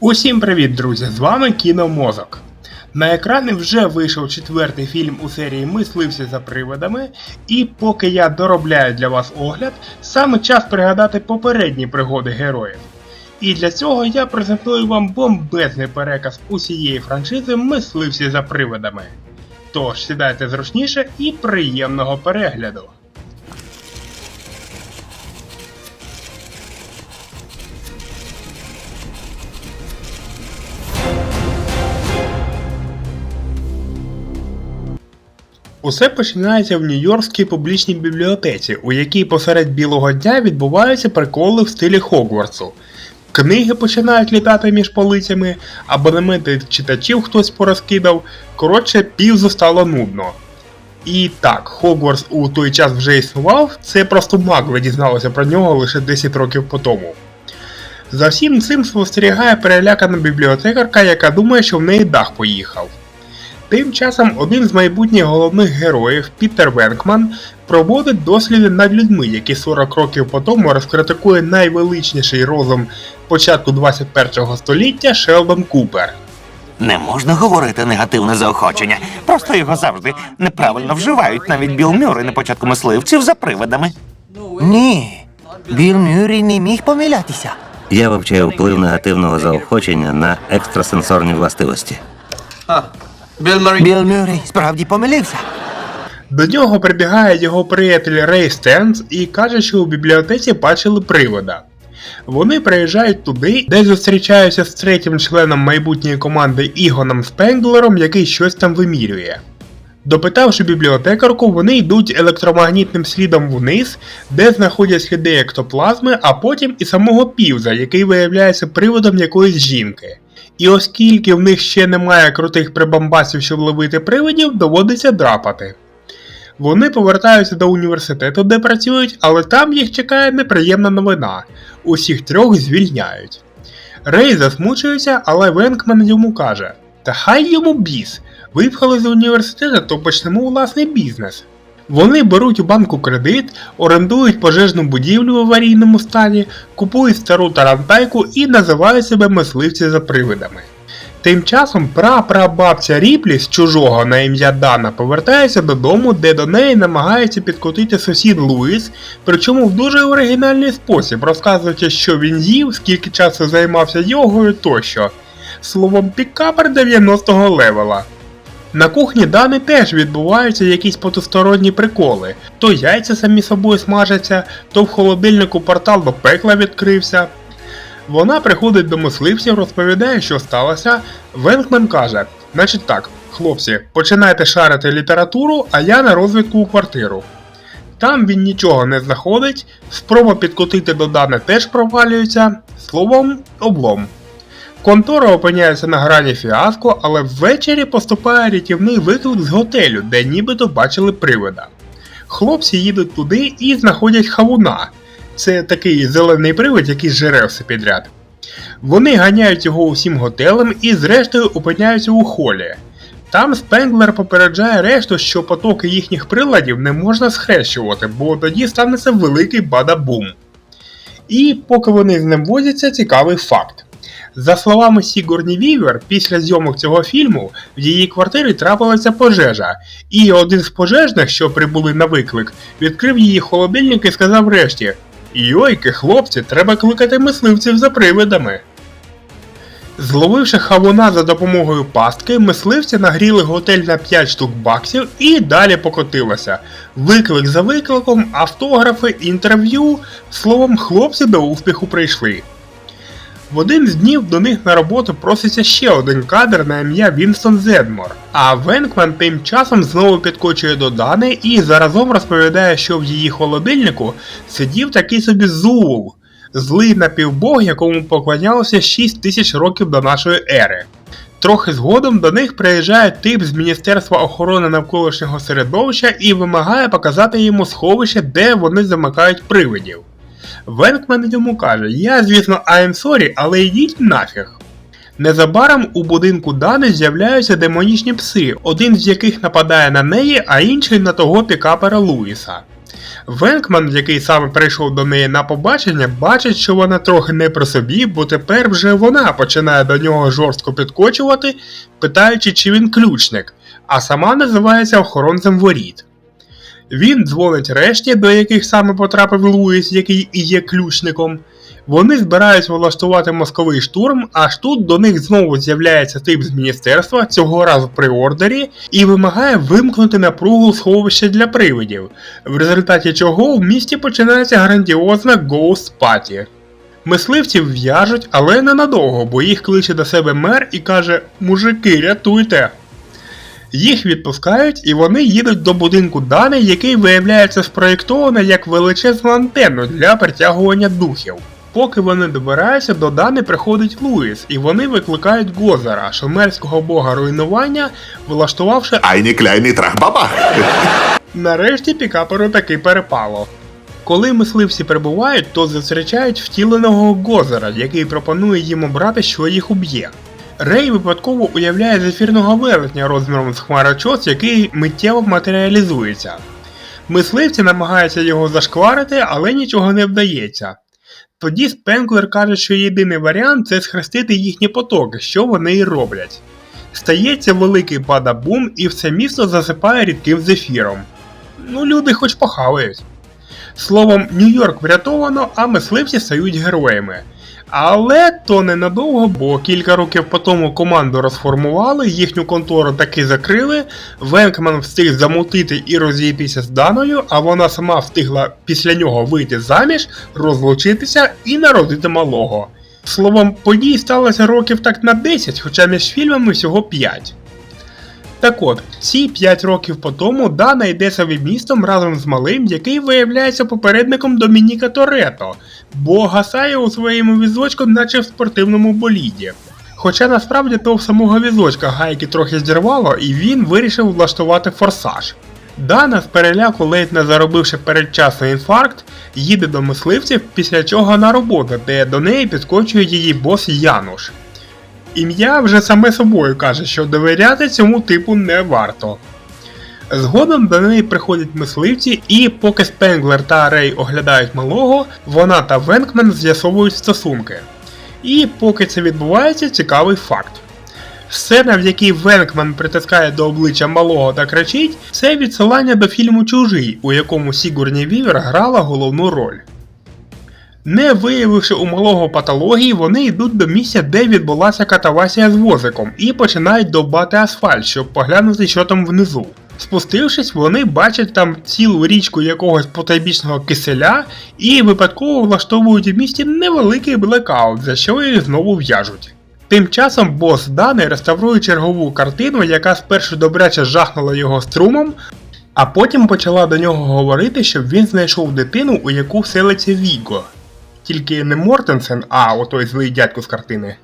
Усім привіт, друзі! З вами Кіномозок. На екрани вже вийшов четвертий фільм у серії Мисливці за привидами, і поки я доробляю для вас огляд, саме час пригадати попередні пригоди героїв. І для цього я презентую вам бомбезний переказ усієї франшизи Мисливці за привидами. Тож сідайте зручніше і приємного перегляду. Усе починається в Нью-Йоркській публічній бібліотеці, у якій посеред білого дня відбуваються приколи в стилі Хогвартсу. Книги починають літати між полицями, абонементи читачів хтось порозкидав. Коротше, півзу стало нудно. І так, Хогвартс у той час вже існував, це просто магли дізналися про нього лише 10 років по тому. За всім цим спостерігає перелякана бібліотекарка, яка думає, що в неї дах поїхав. Тим часом один з майбутніх головних героїв, Пітер Венкман, проводить досліди над людьми, які 40 років по тому розкритикує найвеличніший розум початку 21 століття Шелдон Купер. Не можна говорити негативне заохочення. Просто його завжди неправильно вживають навіть Біл Мюррей на початку мисливців за привидами. Ні, Білл Мюррей не міг помилятися. Я вивчаю вплив негативного заохочення на екстрасенсорні властивості. Білл Мюррей справді помилився. До нього прибігає його приятель Рей Стенс і каже, що у бібліотеці бачили привода. Вони приїжджають туди, де зустрічаються з третім членом майбутньої команди Ігоном Спенглером, який щось там вимірює. Допитавши бібліотекарку, вони йдуть електромагнітним слідом вниз, де знаходять сліди ектоплазми, а потім і самого півза, який виявляється приводом якоїсь жінки. І оскільки в них ще немає крутих прибамбасів, щоб ловити привидів, доводиться драпати. Вони повертаються до університету, де працюють, але там їх чекає неприємна новина. Усіх трьох звільняють. Рей засмучується, але Венкман йому каже: Та хай йому біс. Випхали з університету, то почнемо власний бізнес. Вони беруть у банку кредит, орендують пожежну будівлю в аварійному стані, купують стару тарантайку і називають себе мисливці за привидами. Тим часом прапрабабця Ріплі з чужого на ім'я Дана повертається додому, де до неї намагається підкотити сусід Луїс, причому в дуже оригінальний спосіб, розказуючи, що він їв, скільки часу займався йогою тощо. Словом, пікапер 90-го левела. На кухні Дани теж відбуваються якісь потусторонні приколи. То яйця самі собою смажаться, то в холодильнику портал до пекла відкрився. Вона приходить до мисливців, розповідає, що сталося. Венкмен каже: Значить так, хлопці, починайте шарити літературу, а я на розвідку у квартиру. Там він нічого не знаходить, спроба підкотити до Дани теж провалюється, словом, облом. Контора опиняється на грані фіаско, але ввечері поступає рятівний виклик з готелю, де нібито бачили привида. Хлопці їдуть туди і знаходять хавуна. Це такий зелений привид, який жере все підряд. Вони ганяють його усім готелем і зрештою опиняються у холі. Там Спенглер попереджає решту, що потоки їхніх приладів не можна схрещувати, бо тоді станеться великий бада-бум. І поки вони з ним возяться, цікавий факт. За словами Сігурні Вівер, після зйомок цього фільму в її квартирі трапилася пожежа, і один з пожежних, що прибули на виклик, відкрив її холодильник і сказав решті: Йойки, хлопці, треба кликати мисливців за привидами. Зловивши хавуна за допомогою пастки, мисливці нагріли готель на 5 штук баксів і далі покотилося. Виклик за викликом, автографи, інтерв'ю, словом, хлопці до успіху прийшли. В один з днів до них на роботу проситься ще один кадр на ім'я Вінстон Зедмор. А Венкман тим часом знову підкочує до Дани і заразом розповідає, що в її холодильнику сидів такий собі Зул, злий напівбог, якому поклонялося 6 тисяч років до нашої ери. Трохи згодом до них приїжджає тип з Міністерства охорони навколишнього середовища і вимагає показати йому сховище, де вони замикають привидів. Венкман йому каже: Я, звісно, I'm sorry, але йдіть нафіг. Незабаром у будинку Дани з'являються демонічні пси, один з яких нападає на неї, а інший на того пікапера Луїса. Венкман, який саме прийшов до неї на побачення, бачить, що вона трохи не при собі, бо тепер вже вона починає до нього жорстко підкочувати, питаючи, чи він ключник, а сама називається охоронцем воріт. Він дзвонить решті, до яких саме потрапив Луїс, який і є ключником. Вони збираються влаштувати мозковий штурм, аж тут до них знову з'являється тип з міністерства, цього разу при ордері, і вимагає вимкнути напругу сховища для привидів, в результаті чого в місті починається грандіозна Ghost Party. Мисливців в'яжуть, але ненадовго, бо їх кличе до себе мер і каже: Мужики, рятуйте! Їх відпускають і вони їдуть до будинку Дани, який виявляється спроєктований як величезну антенну для притягування духів. Поки вони добираються, до Дани приходить Луїс, і вони викликають Гозера, шумерського бога руйнування, влаштувавши Айні кляйний трах-бабах. Нарешті пікаперу таки перепало. Коли мисливці прибувають, то зустрічають втіленого Гозера, який пропонує їм обрати, що їх уб'є. Рей випадково уявляє зефірного велетня розміром з хмарочос, який миттєво матеріалізується. Мисливці намагаються його зашкварити, але нічого не вдається. Тоді Спенклер каже, що єдиний варіант це схрестити їхні потоки, що вони і роблять. Стається великий бадабум і все місто засипає рідким зефіром. Ну, люди хоч похавають. Словом, Нью-Йорк врятовано, а мисливці стають героями. Але то ненадовго, бо кілька років по тому команду розформували, їхню контору таки закрили, Венкман встиг замутити і розійтися з Даною, а вона сама встигла після нього вийти заміж, розлучитися і народити малого. Словом, подій сталося років так на 10, хоча між фільмами всього 5. Так от, ці 5 років по тому Дана йде собі містом разом з малим, який виявляється попередником Домініка Торетто, бо гасає у своєму візочку, наче в спортивному боліді. Хоча насправді то в самого візочка гайки трохи зірвало, і він вирішив влаштувати форсаж. Дана з переляку, ледь не заробивши передчасний інфаркт, їде до мисливців, після чого на роботу, де до неї підскочує її бос Януш. Ім'я вже саме собою каже, що довіряти цьому типу не варто. Згодом до неї приходять мисливці, і поки Спенглер та Рей оглядають малого, вона та Венкмен з'ясовують стосунки. І поки це відбувається, цікавий факт. Сцена, в якій Венкман притискає до обличчя малого та кричить, це відсилання до фільму Чужий, у якому Сігурні Вівер грала головну роль. Не виявивши у малого патології, вони йдуть до місця, де відбулася катавасія з возиком, і починають довбати асфальт, щоб поглянути, що там внизу. Спустившись, вони бачать там цілу річку якогось потайбічного киселя і випадково влаштовують у місті невеликий блекаут, за що їх знову в'яжуть. Тим часом бос Дани реставрує чергову картину, яка спершу добряче жахнула його струмом, а потім почала до нього говорити, щоб він знайшов дитину, у яку вселиться Віго. Тільки не Мортенсен, а отой злий дядько з картини.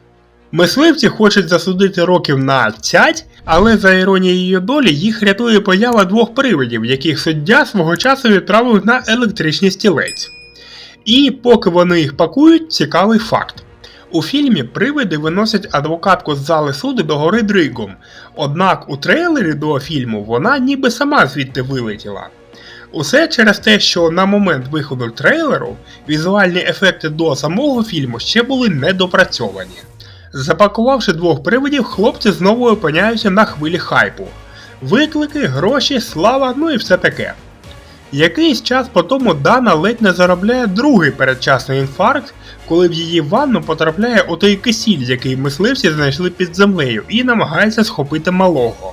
Мисливці хочуть засудити років на цять, але за іронією долі їх рятує поява двох привидів, яких суддя свого часу відправив на електричний стілець. І поки вони їх пакують, цікавий факт. У фільмі привиди виносять адвокатку з зали суду до гори Дригом, однак у трейлері до фільму вона ніби сама звідти вилетіла. Усе через те, що на момент виходу трейлеру візуальні ефекти до самого фільму ще були недопрацьовані. Запакувавши двох привидів, хлопці знову опиняються на хвилі хайпу. Виклики, гроші, слава, ну і все таке. Якийсь час по тому Дана ледь не заробляє другий передчасний інфаркт, коли в її ванну потрапляє отой кисіль, який мисливці знайшли під землею, і намагається схопити малого.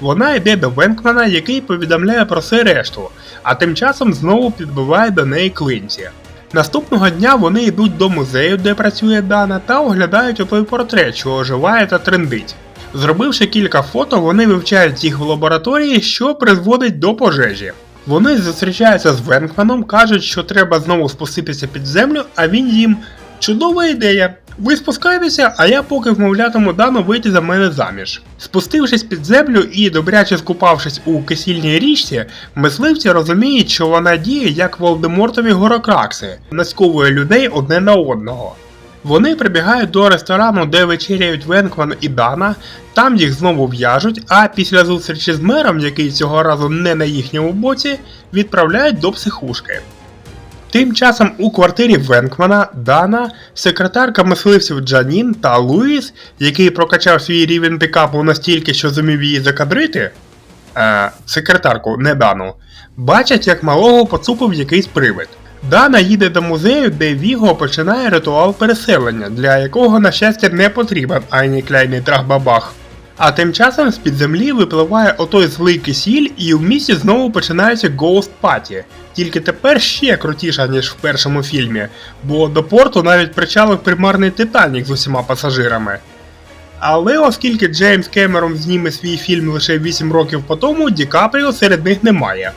Вона йде до Венкмана, який повідомляє про все решту, а тим часом знову підбиває до неї клинці. Наступного дня вони йдуть до музею, де працює Дана, та оглядають отой портрет, що оживає та трендить. Зробивши кілька фото, вони вивчають їх в лабораторії, що призводить до пожежі. Вони зустрічаються з Венкманом, кажуть, що треба знову спуститися під землю, а він їм чудова ідея. Ви спускаєтеся, а я поки вмовлятиму Дану вийти за мене заміж. Спустившись під землю і добряче скупавшись у кисільній річці, мисливці розуміють, що вона діє як Волдемортові горокракси, нацьковує людей одне на одного. Вони прибігають до ресторану, де вечеряють Венкман і Дана, там їх знову в'яжуть, а після зустрічі з мером, який цього разу не на їхньому боці, відправляють до психушки. Тим часом у квартирі Венкмана, Дана, секретарка мисливців Джанін та Луїс, який прокачав свій рівень пікапу настільки, що зумів її закадрити, е, секретарку, не Дану, бачать, як малого поцупив якийсь привид. Дана їде до музею, де Віго починає ритуал переселення, для якого, на щастя, не потрібен ані кляйний трахбабах. А тим часом з-під землі випливає отой злий кисіль, і в місті знову починається Ghost Party. Тільки тепер ще крутіша, ніж в першому фільмі, бо до порту навіть причалив примарний Титанік з усіма пасажирами. Але оскільки Джеймс Кемерон зніме свій фільм лише 8 років по тому, Ді Капріо серед них немає.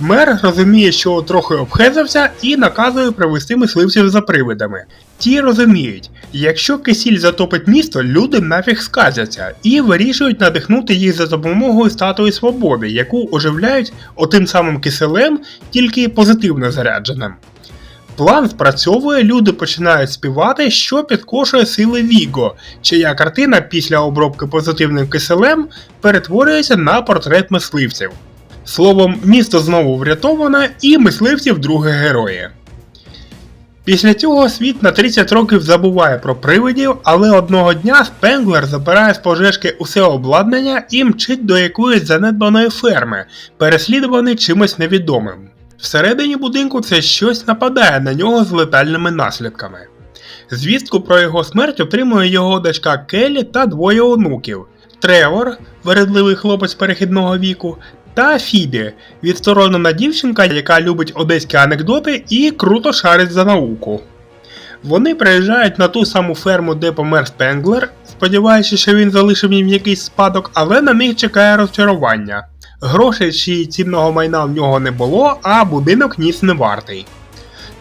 Мер розуміє, що трохи обхезався і наказує привести мисливців за привидами. Ті розуміють, якщо кисіль затопить місто, люди нафіг сказяться і вирішують надихнути їх за допомогою статуї свободи, яку оживляють отим самим киселем, тільки позитивно зарядженим. План спрацьовує, люди починають співати, що підкошує сили Віго, чия картина після обробки позитивним киселем перетворюється на портрет мисливців. Словом, місто знову врятоване і мисливців друге герої. Після цього світ на 30 років забуває про привидів, але одного дня Спенглер забирає з пожежки усе обладнання і мчить до якоїсь занедбаної ферми, переслідуваний чимось невідомим. Всередині будинку це щось нападає на нього з летальними наслідками. Звістку про його смерть отримує його дочка Келлі та двоє онуків Тревор, вередливий хлопець перехідного віку, та Фібі, відсторонена дівчинка, яка любить одеські анекдоти і круто шарить за науку. Вони приїжджають на ту саму ферму, де помер Спенглер, сподіваючись, що він залишив їм якийсь спадок, але на них чекає розчарування. Грошей чи цінного майна в нього не було, а будинок ніс не вартий.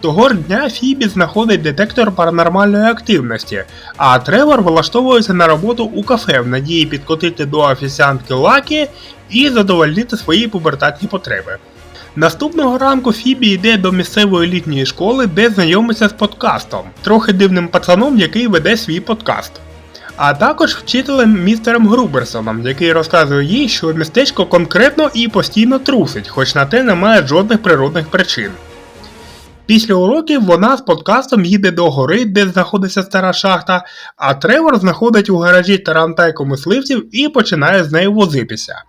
Того ж дня Фібі знаходить детектор паранормальної активності, а Тревор влаштовується на роботу у кафе в надії підкотити до офіціантки Лакі і задовольнити свої пубертатні потреби. Наступного ранку Фібі йде до місцевої літньої школи, де знайомиться з подкастом, трохи дивним пацаном, який веде свій подкаст. А також вчителем містером Груберсоном, який розказує їй, що містечко конкретно і постійно трусить, хоч на те немає жодних природних причин. Після уроків вона з подкастом їде до гори, де знаходиться стара шахта, а Тревор знаходить у гаражі тарантайку мисливців і починає з нею возитися.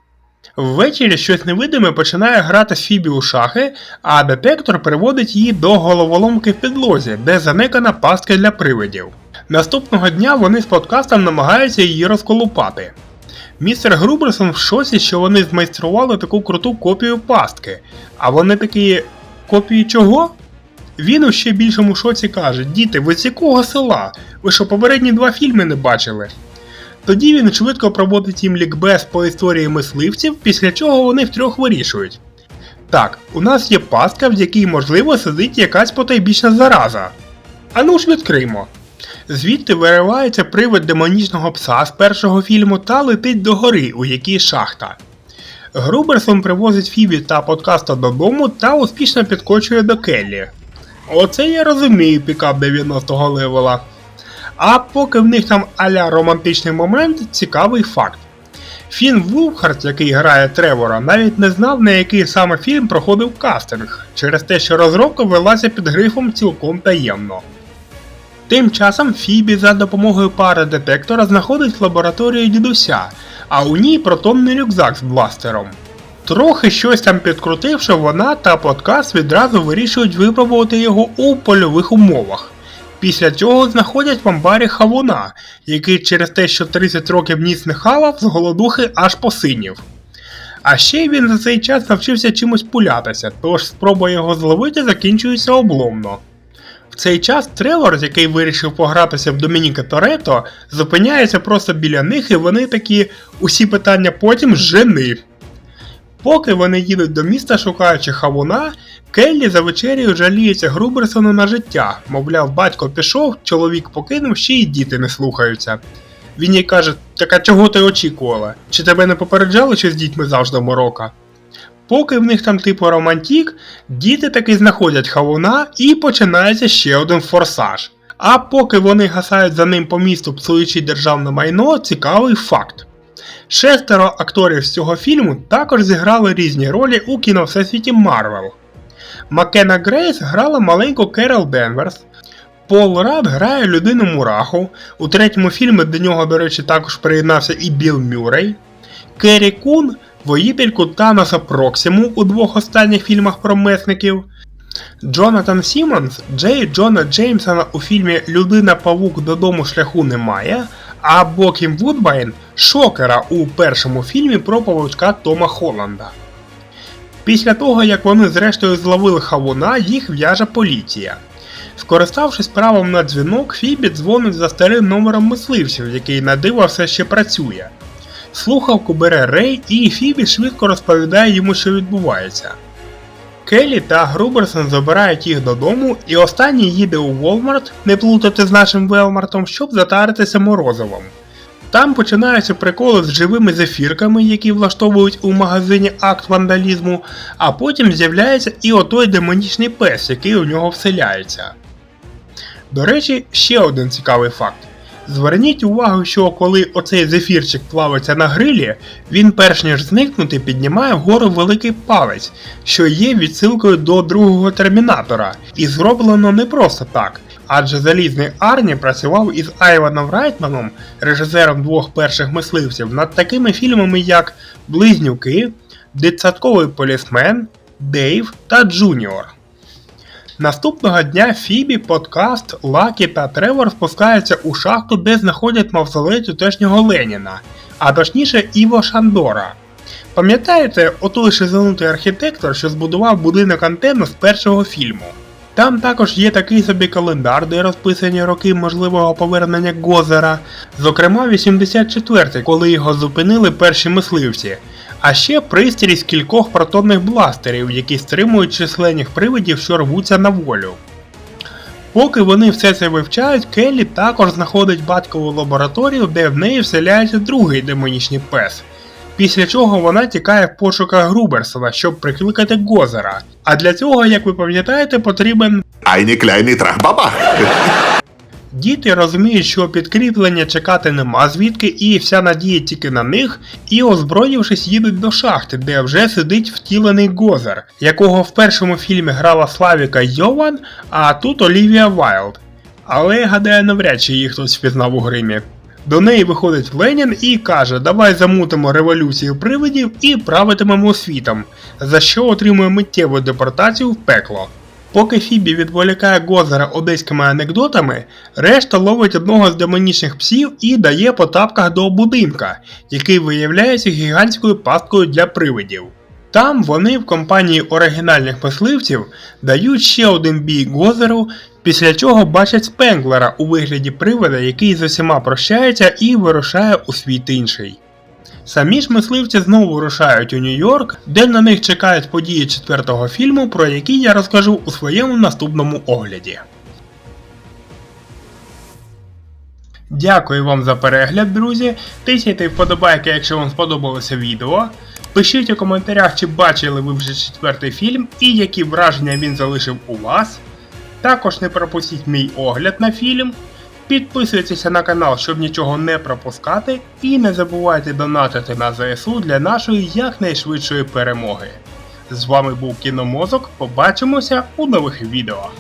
Ввечері щось невидиме починає грати Фібі у шахи, а детектор приводить її до головоломки в підлозі, де занекана пастка для привидів. Наступного дня вони з подкастом намагаються її розколупати. Містер Груберсон в шоці, що вони змайстрували таку круту копію пастки. А вони такі. копії чого? Він у ще більшому шоці каже: Діти, ви з якого села? Ви що попередні два фільми не бачили? Тоді він швидко проводить їм лікбез по історії мисливців, після чого вони втрьох вирішують. Так, у нас є пастка, в якій можливо сидить якась потайбічна зараза. Ану ж відкриймо. Звідти виривається привид демонічного пса з першого фільму та летить до гори, у якій шахта. Груберсон привозить Фібі та подкаста додому та успішно підкочує до Келлі. Оце я розумію пікап 90-го левела. А поки в них там аля романтичний момент, цікавий факт. Фін Вулфхарт, який грає Тревора, навіть не знав, на який саме фільм проходив кастинг, через те, що розробка велася під грифом цілком таємно. Тим часом Фібі за допомогою пари детектора знаходить лабораторію дідуся, а у ній протонний рюкзак з бластером. Трохи щось там підкрутивши, вона та подкаст відразу вирішують випробувати його у польових умовах. Після цього знаходять в амбарі хавуна, який через те, що 30 років ніс не хавав, з голодухи аж посинів. А ще він за цей час навчився чимось пулятися, тож спроба його зловити закінчується обломно. В цей час Тревор, який вирішив погратися в Домініка Торетто, зупиняється просто біля них і вони такі усі питання потім жени. Поки вони їдуть до міста, шукаючи хавуна, Келлі за вечерю жаліється Груберсону на життя. Мовляв, батько пішов, чоловік покинув, ще й діти не слухаються. Він їй каже: так а чого ти очікувала? Чи тебе не попереджали, що з дітьми завжди морока? Поки в них там типу романтік, діти таки знаходять хавуна і починається ще один форсаж. А поки вони гасають за ним по місту, псуючи державне майно, цікавий факт. Шестеро акторів з цього фільму також зіграли різні ролі у кіновсесвіті Марвел. Маккена Грейс грала маленьку Керол Денверс. Пол Рад грає людину Мураху. У третьому фільмі до нього, до речі, також приєднався і Білл Мюррей. Керрі Кун воїтельку Таноса Проксиму у двох останніх фільмах про месників. Джонатан Сімонс Джей Джона Джеймсона у фільмі Людина Павук додому шляху немає, а Бокім Вудбайн Шокера у першому фільмі про павучка Тома Холланда. Після того, як вони зрештою зловили хавуна, їх в'яже поліція. Скориставшись правом на дзвінок, Фібі дзвонить за старим номером мисливців, який на диво все ще працює. Слухавку бере Рей, і Фібі швидко розповідає йому, що відбувається. Келлі та Груберсон забирають їх додому, і останній їде у Волмарт, не плутати з нашим Велмартом, щоб затаритися морозивом. Там починаються приколи з живими зефірками, які влаштовують у магазині акт вандалізму, а потім з'являється і отой демонічний пес, який у нього вселяється. До речі, ще один цікавий факт. Зверніть увагу, що коли оцей зефірчик плавиться на грилі, він перш ніж зникнути піднімає вгору великий палець, що є відсилкою до другого термінатора, і зроблено не просто так. Адже залізний Арні працював із Айваном Райтманом, режисером двох перших мисливців, над такими фільмами як Близнюки, Дитсадковий полісмен, Дейв та Джуніор. Наступного дня Фібі, подкаст, Лакі та Тревор спускаються у шахту, де знаходять мавзолей тутешнього Леніна, а точніше Іво Шандора. Пам'ятаєте, отой шизанутий архітектор, що збудував будинок антенну з першого фільму? Там також є такий собі календар, де розписані роки можливого повернення Гозера, зокрема 84-й, коли його зупинили перші мисливці. А ще пристрій з кількох протонних бластерів, які стримують численних привидів, що рвуться на волю. Поки вони все це вивчають, Келлі також знаходить батькову лабораторію, де в неї вселяється другий демонічний пес. Після чого вона тікає в пошуках Груберсона, щоб прикликати Гозера. А для цього, як ви пам'ятаєте, потрібен Айні кляйний трах-бабах. Діти розуміють, що підкріплення чекати нема звідки, і вся надія тільки на них, і озброївшись їдуть до шахти, де вже сидить втілений Гозер, якого в першому фільмі грала Славіка Йован, а тут Олівія Вайлд. Але гадаю, навряд чи її хтось впізнав у гримі. До неї виходить Ленін і каже: Давай замутимо революцію привидів і правитимемо світом, за що отримує миттєву депортацію в пекло. Поки Фібі відволікає Гозера одеськими анекдотами, решта ловить одного з демонічних псів і дає по тапках до будинка, який виявляється гігантською пасткою для привидів. Там вони в компанії оригінальних мисливців дають ще один бій Гозеру, після чого бачать Спенглера у вигляді привида, який з усіма прощається і вирушає у світ інший. Самі ж мисливці знову вирушають у Нью-Йорк, де на них чекають події четвертого фільму, про які я розкажу у своєму наступному огляді. Дякую вам за перегляд, друзі. Тисяйте вподобайки, якщо вам сподобалося відео. Пишіть у коментарях, чи бачили ви вже четвертий фільм і які враження він залишив у вас. Також не пропустіть мій огляд на фільм. Підписуйтеся на канал, щоб нічого не пропускати, і не забувайте донатити на ЗСУ для нашої якнайшвидшої перемоги. З вами був Кіномозок. Побачимося у нових відео.